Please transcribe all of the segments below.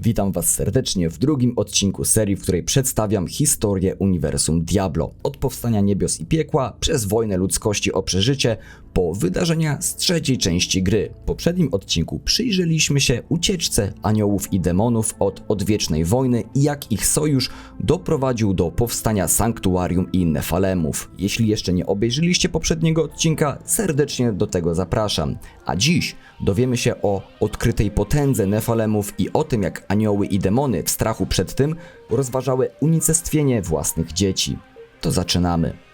Witam Was serdecznie w drugim odcinku serii, w której przedstawiam historię uniwersum Diablo. Od powstania niebios i piekła, przez wojnę ludzkości o przeżycie, po wydarzenia z trzeciej części gry. W poprzednim odcinku przyjrzeliśmy się ucieczce aniołów i demonów od odwiecznej wojny i jak ich sojusz doprowadził do powstania sanktuarium i nefalemów. Jeśli jeszcze nie obejrzeliście poprzedniego odcinka, serdecznie do tego zapraszam. A dziś dowiemy się o odkrytej potędze nefalemów i o tym, jak anioły i demony w strachu przed tym rozważały unicestwienie własnych dzieci. To zaczynamy.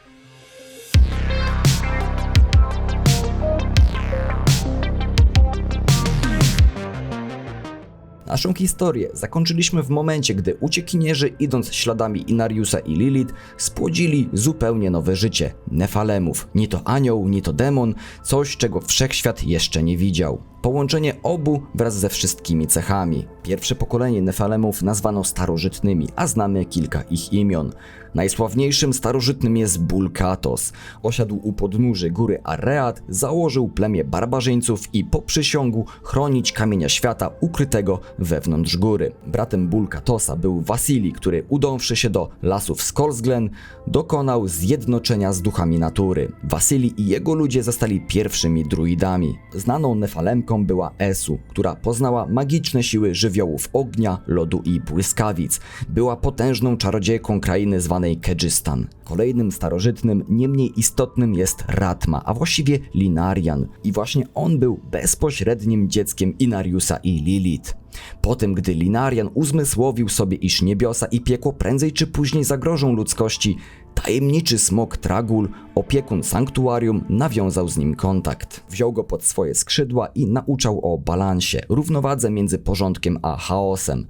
Naszą historię zakończyliśmy w momencie, gdy uciekinierzy, idąc śladami Inariusa i Lilith, spłodzili zupełnie nowe życie Nefalemów. Nie to anioł, nie to demon, coś czego wszechświat jeszcze nie widział. Połączenie obu wraz ze wszystkimi cechami. Pierwsze pokolenie Nefalemów nazwano starożytnymi, a znamy kilka ich imion. Najsławniejszym starożytnym jest Bulkatos. Osiadł u podnóży góry Areat, założył plemię barbarzyńców i poprzysiągł chronić kamienia świata ukrytego wewnątrz góry. Bratem Bulkatosa był Wasili, który udąwszy się do lasów Skolsglen, dokonał zjednoczenia z duchami natury. Wasili i jego ludzie zostali pierwszymi druidami. Znaną Nefalemką była Esu, która poznała magiczne siły żywiołów ognia, lodu i błyskawic. Była potężną czarodziejką krainy zwanej Kedżystan. Kolejnym starożytnym, nie mniej istotnym jest Ratma, a właściwie Linarian. I właśnie on był bezpośrednim dzieckiem Inariusa i Lilith. Po tym, gdy Linarian uzmysłowił sobie, iż niebiosa i piekło prędzej czy później zagrożą ludzkości, tajemniczy smok Tragul, opiekun sanktuarium, nawiązał z nim kontakt. Wziął go pod swoje skrzydła i nauczał o balansie, równowadze między porządkiem a chaosem.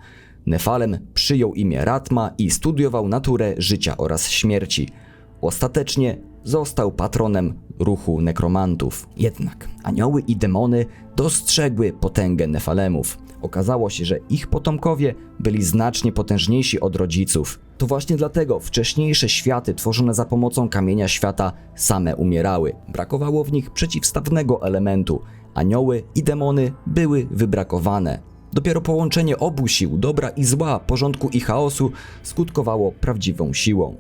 Nefalem przyjął imię Ratma i studiował naturę życia oraz śmierci. Ostatecznie został patronem ruchu nekromantów. Jednak anioły i demony dostrzegły potęgę Nefalemów. Okazało się, że ich potomkowie byli znacznie potężniejsi od rodziców. To właśnie dlatego wcześniejsze światy tworzone za pomocą kamienia świata same umierały. Brakowało w nich przeciwstawnego elementu. Anioły i demony były wybrakowane. Dopiero połączenie obu sił, dobra i zła, porządku i chaosu, skutkowało prawdziwą siłą.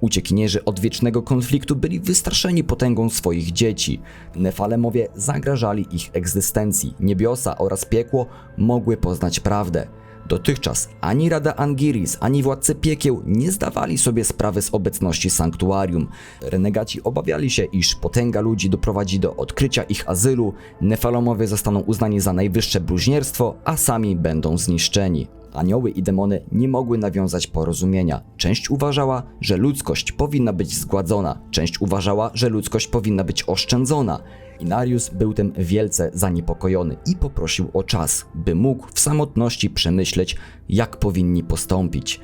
Uciekinierzy od wiecznego konfliktu byli wystraszeni potęgą swoich dzieci. Nefalemowie zagrażali ich egzystencji. Niebiosa oraz piekło mogły poznać prawdę. Dotychczas ani Rada Angiris, ani władcy piekieł nie zdawali sobie sprawy z obecności sanktuarium. Renegaci obawiali się, iż potęga ludzi doprowadzi do odkrycia ich azylu, Nefalomowie zostaną uznani za najwyższe bluźnierstwo, a sami będą zniszczeni. Anioły i demony nie mogły nawiązać porozumienia. Część uważała, że ludzkość powinna być zgładzona, część uważała, że ludzkość powinna być oszczędzona. Inarius był tym wielce zaniepokojony i poprosił o czas, by mógł w samotności przemyśleć, jak powinni postąpić.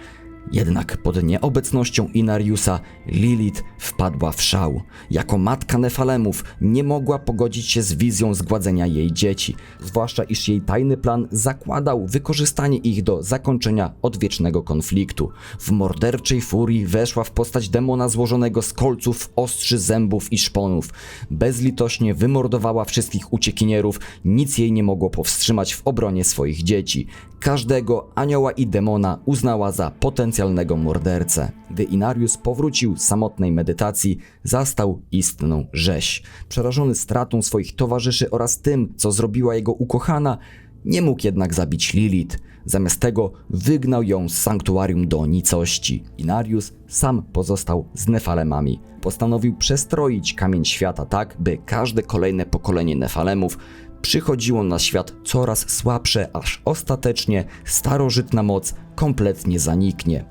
Jednak pod nieobecnością Inariusa Lilith wpadła w szał. Jako matka Nefalemów nie mogła pogodzić się z wizją zgładzenia jej dzieci, zwłaszcza iż jej tajny plan zakładał wykorzystanie ich do zakończenia odwiecznego konfliktu. W morderczej furii weszła w postać demona złożonego z kolców, ostrzy, zębów i szponów. Bezlitośnie wymordowała wszystkich uciekinierów, nic jej nie mogło powstrzymać w obronie swoich dzieci. Każdego anioła i demona uznała za potencjalnego mordercę. Gdy Inarius powrócił z samotnej medytacji, zastał istną rzeź. Przerażony stratą swoich towarzyszy oraz tym, co zrobiła jego ukochana, nie mógł jednak zabić Lilith. Zamiast tego wygnał ją z sanktuarium do nicości. Inarius sam pozostał z Nefalemami. Postanowił przestroić kamień świata tak, by każde kolejne pokolenie Nefalemów przychodziło na świat coraz słabsze, aż ostatecznie starożytna moc kompletnie zaniknie.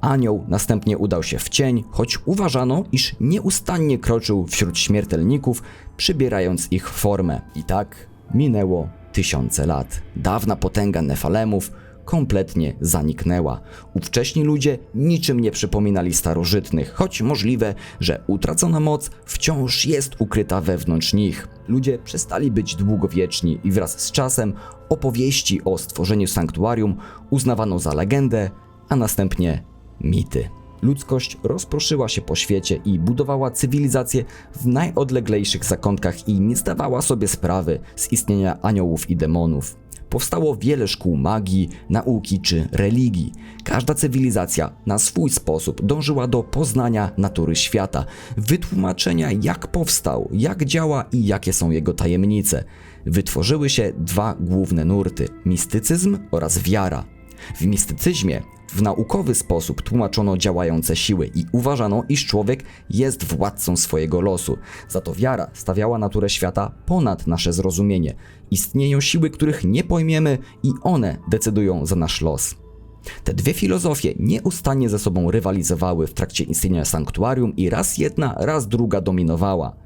Anioł następnie udał się w cień, choć uważano, iż nieustannie kroczył wśród śmiertelników, przybierając ich formę. I tak minęło tysiące lat. Dawna potęga Nefalemów kompletnie zaniknęła. Ówcześni ludzie niczym nie przypominali starożytnych, choć możliwe, że utracona moc wciąż jest ukryta wewnątrz nich. Ludzie przestali być długowieczni i wraz z czasem opowieści o stworzeniu sanktuarium uznawano za legendę, a następnie mity. Ludzkość rozproszyła się po świecie i budowała cywilizację w najodleglejszych zakątkach i nie zdawała sobie sprawy z istnienia aniołów i demonów. Powstało wiele szkół magii, nauki czy religii. Każda cywilizacja na swój sposób dążyła do poznania natury świata, wytłumaczenia jak powstał, jak działa i jakie są jego tajemnice. Wytworzyły się dwa główne nurty: mistycyzm oraz wiara. W mistycyzmie w naukowy sposób tłumaczono działające siły i uważano, iż człowiek jest władcą swojego losu. Za to wiara stawiała naturę świata ponad nasze zrozumienie. Istnieją siły, których nie pojmiemy i one decydują za nasz los. Te dwie filozofie nieustannie ze sobą rywalizowały w trakcie istnienia sanktuarium i raz jedna, raz druga dominowała.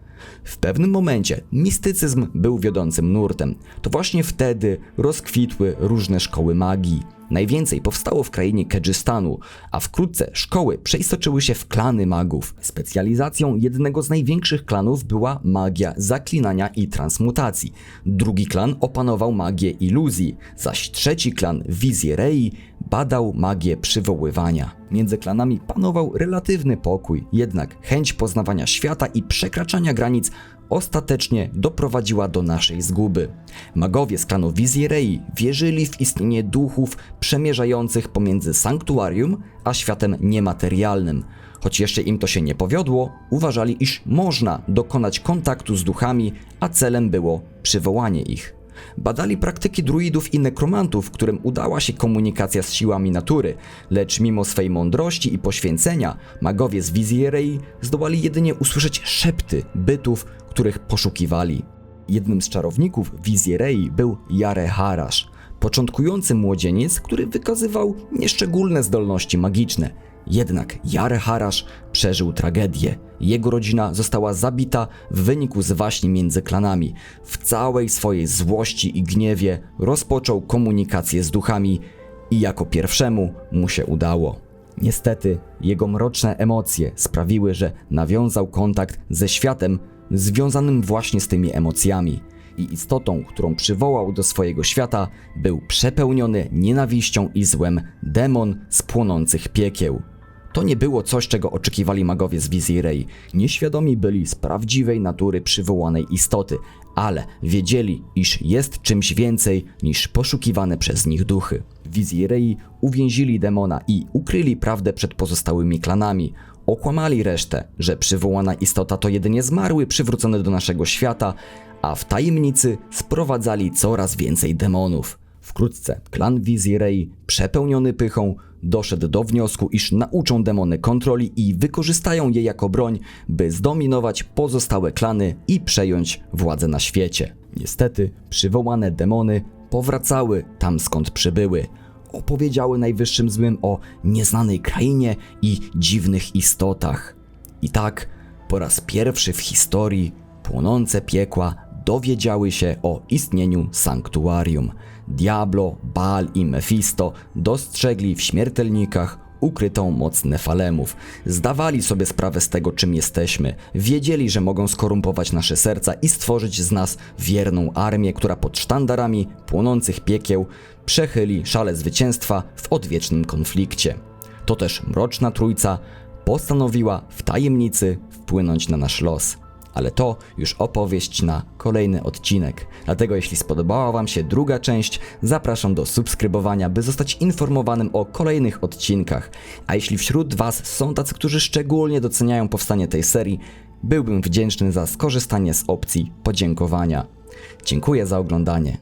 W pewnym momencie mistycyzm był wiodącym nurtem. To właśnie wtedy rozkwitły różne szkoły magii. Najwięcej powstało w krainie Kedżystanu, a wkrótce szkoły przeistoczyły się w klany magów. Specjalizacją jednego z największych klanów była magia zaklinania i transmutacji. Drugi klan opanował magię iluzji, zaś trzeci klan Wizjerei badał magię przywoływania. Między klanami panował relatywny pokój, jednak chęć poznawania świata i przekraczania granic ostatecznie doprowadziła do naszej zguby. Magowie z klanu Wizjerei wierzyli w istnienie duchów przemierzających pomiędzy sanktuarium a światem niematerialnym. Choć jeszcze im to się nie powiodło, uważali, iż można dokonać kontaktu z duchami, a celem było przywołanie ich. Badali praktyki druidów i nekromantów, którym udała się komunikacja z siłami natury, lecz mimo swej mądrości i poświęcenia, magowie z Wizjerei zdołali jedynie usłyszeć szepty bytów, których poszukiwali. Jednym z czarowników Wizjerei był Jare Harasz, początkujący młodzieniec, który wykazywał nieszczególne zdolności magiczne. Jednak Jare Harasz przeżył tragedię. Jego rodzina została zabita w wyniku zwaśni między klanami. W całej swojej złości i gniewie rozpoczął komunikację z duchami i jako pierwszemu mu się udało. Niestety, jego mroczne emocje sprawiły, że nawiązał kontakt ze światem związanym właśnie z tymi emocjami. I istotą, którą przywołał do swojego świata, był przepełniony nienawiścią i złem demon z płonących piekieł. To nie było coś, czego oczekiwali magowie z Wizirei. Nieświadomi byli z prawdziwej natury przywołanej istoty, ale wiedzieli, iż jest czymś więcej niż poszukiwane przez nich duchy. Wizirei uwięzili demona i ukryli prawdę przed pozostałymi klanami. Okłamali resztę, że przywołana istota to jedynie zmarły przywrócony do naszego świata, a w tajemnicy sprowadzali coraz więcej demonów. Wkrótce klan Wizirei, przepełniony pychą, doszedł do wniosku, iż nauczą demony kontroli i wykorzystają je jako broń, by zdominować pozostałe klany i przejąć władzę na świecie. Niestety, przywołane demony powracały tam skąd przybyły. Opowiedziały najwyższym złym o nieznanej krainie i dziwnych istotach. I tak, po raz pierwszy w historii, płonące piekła dowiedziały się o istnieniu sanktuarium. Diablo, Baal i Mephisto dostrzegli w śmiertelnikach ukrytą moc Nefalemów. Zdawali sobie sprawę z tego, czym jesteśmy. Wiedzieli, że mogą skorumpować nasze serca i stworzyć z nas wierną armię, która pod sztandarami płonących piekieł przechyli szale zwycięstwa w odwiecznym konflikcie. To też mroczna trójca postanowiła w tajemnicy wpłynąć na nasz los ale to już opowieść na kolejny odcinek. Dlatego jeśli spodobała Wam się druga część, zapraszam do subskrybowania, by zostać informowanym o kolejnych odcinkach. A jeśli wśród Was są tacy, którzy szczególnie doceniają powstanie tej serii, byłbym wdzięczny za skorzystanie z opcji podziękowania. Dziękuję za oglądanie.